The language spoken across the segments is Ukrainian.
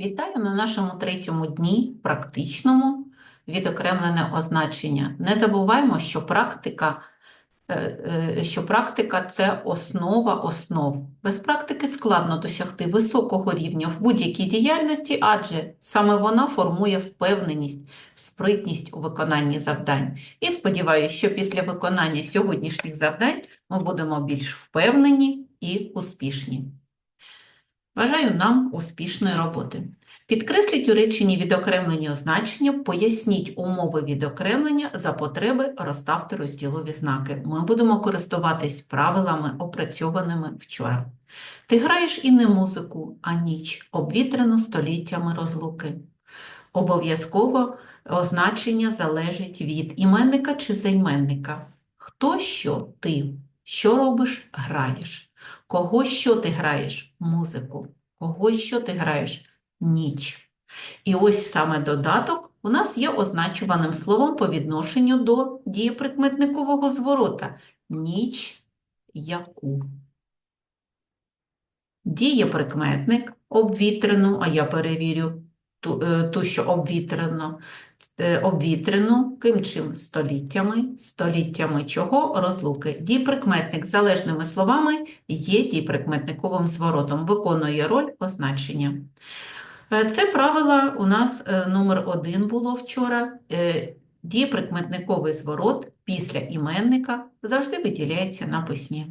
Вітаю на нашому третьому дні практичному відокремлене означення. Не забуваємо, що практика, е, е, що практика це основа основ. Без практики складно досягти високого рівня в будь-якій діяльності, адже саме вона формує впевненість, спритність у виконанні завдань. І сподіваюся, що після виконання сьогоднішніх завдань ми будемо більш впевнені і успішні. Бажаю нам успішної роботи. Підкресліть у реченні відокремлені означення, поясніть умови відокремлення, за потреби розставте розділові знаки. Ми будемо користуватись правилами, опрацьованими вчора. Ти граєш і не музику, а ніч, обвітрено століттями розлуки. Обов'язково означення залежить від іменника чи займенника. Хто що ти? Що робиш? Граєш. Кого що ти граєш? Музику. Кого що ти граєш? Ніч. І ось саме додаток у нас є означуваним словом по відношенню до дієприкметникового зворота. Ніч яку. Дієприкметник обвітрено, а я перевірю ту, е, ту що обвітрено, обвітрену, ким чим століттями, століттями чого розлуки. Дієприкметник залежними словами є дієприкметниковим зворотом, виконує роль означення. Е, Це правило у нас е, номер один було вчора. Е, Дієприкметниковий зворот після іменника завжди виділяється на письмі.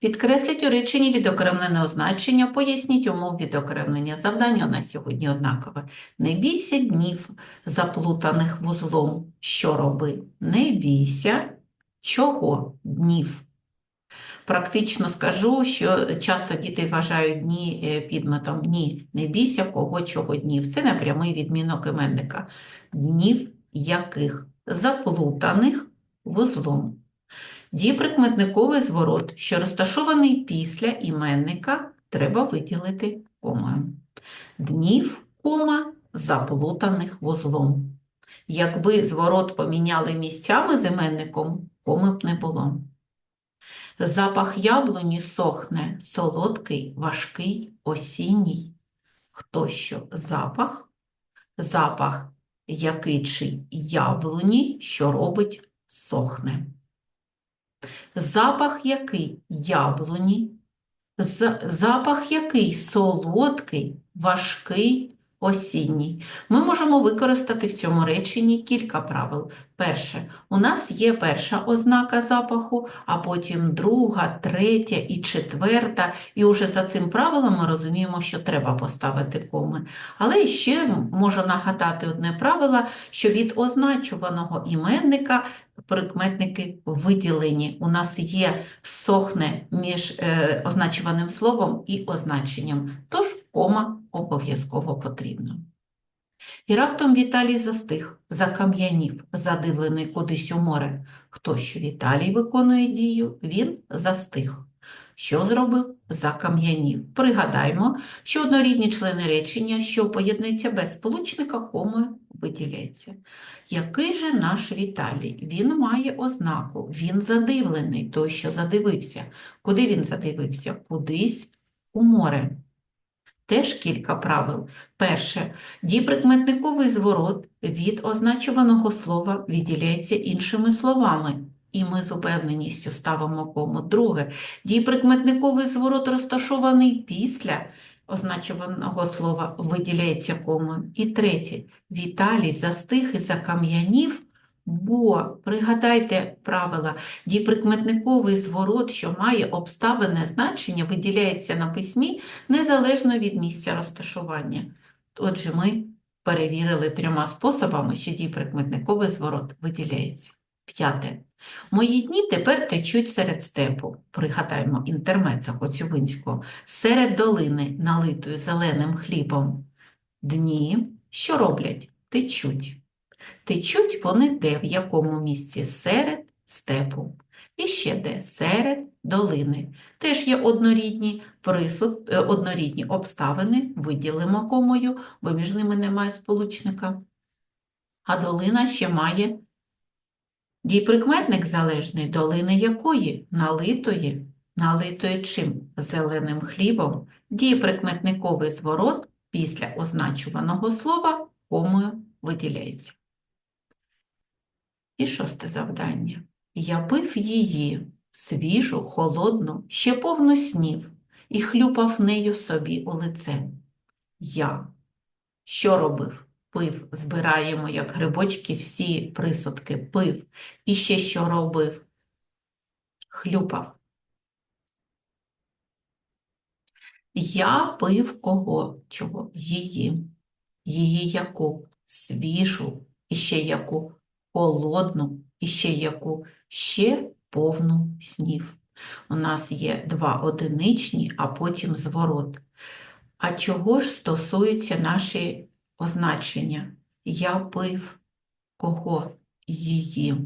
Підкресліть у реченні відокремлене означення, поясніть умов відокремлення. Завдання у нас сьогодні однакове. Не бійся днів, заплутаних вузлом. Що роби? Не бійся чого днів. Практично скажу, що часто діти вважають дні е, підметом. Ні, не бійся кого чого днів. Це непрямий відмінок іменника. Днів яких? Заплутаних вузлом. Дієприкметниковий зворот, що розташований після іменника, треба виділити комою. Днів, кома, заплутаних вузлом. Якби зворот поміняли місцями з іменником, коми б не було. Запах яблуні сохне, солодкий, важкий, осінній. Хто що? Запах, запах який чи яблуні, що робить сохне. Запах який яблуні, запах який солодкий, важкий, осінній. Ми можемо використати в цьому реченні кілька правил. Перше, у нас є перша ознака запаху, а потім друга, третя і четверта. І уже за цим правилом ми розуміємо, що треба поставити коми. Але ще можу нагадати одне правило, що від означуваного іменника прикметники виділені. У нас є сохне між е, означуваним словом і означенням, тож кома обов'язково потрібна. І раптом Віталій застиг, закам'янів, задивлений кудись у море. Хто що Віталій виконує дію, він застиг. Що зробив? Закам'янів. Пригадаймо, що однорідні члени речення, що поєднуються без сполучника, комою виділяється. Який же наш Віталій? Він має ознаку, він задивлений, той, що задивився. Куди він задивився? Кудись у море. Теж кілька правил. Перше. Дієприкметниковий зворот від означуваного слова відділяється іншими словами. І ми з упевненістю ставимо кому. Друге. Дієприкметниковий зворот розташований після означуваного слова виділяється комою. І третє. Віталій застиг і закам'янів, бо, пригадайте правила, дієприкметниковий зворот, що має обставине значення, виділяється на письмі незалежно від місця розташування. Отже, ми перевірили трьома способами, що дієприкметниковий зворот виділяється. П'яте. Мої дні тепер течуть серед степу. Пригадаємо інтермеца Коцюбинського. Серед долини, налитої зеленим хлібом. Дні, що роблять? Течуть. Течуть вони де, в якому місці? Серед степу. І ще де? Серед долини. Теж є однорідні присуд, е, однорідні обставини, виділимо комою, бо між ними немає сполучника. А долина ще має дійприкметник залежний, долини якої? Налитої налитої чим зеленим хлібом, дієприкметниковий зворот після означуваного слова комою виділяється. І шосте завдання. Я пив її, свіжу, холодну, ще повну снів, і хлюпав нею собі у лице. Я. Що робив? Пив. Збираємо, як грибочки, всі присудки. Пив. І ще що робив? Хлюпав. Я пив кого? Чого? Її. Її яку? Свіжу. І ще яку? Холодну. І ще яку? Ще повну снів. У нас є два одиничні, а потім зворот. А чого ж стосуються наші означення? Я пив кого? Її.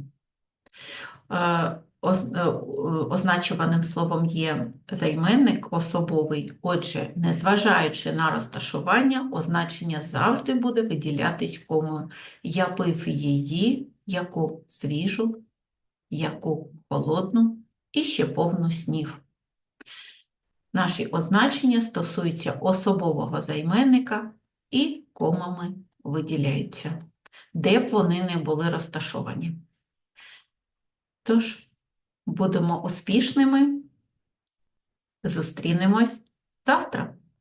Е, е, Означуваним словом є займенник особовий, отже, незважаючи на розташування, означення завжди буде виділятись комою. Я пив її, яку свіжу, яку холодну і ще повну снів. Наші означення стосуються особового займенника і комами виділяються, де б вони не були розташовані. Тож, будемо успішними. Зустрінемось завтра.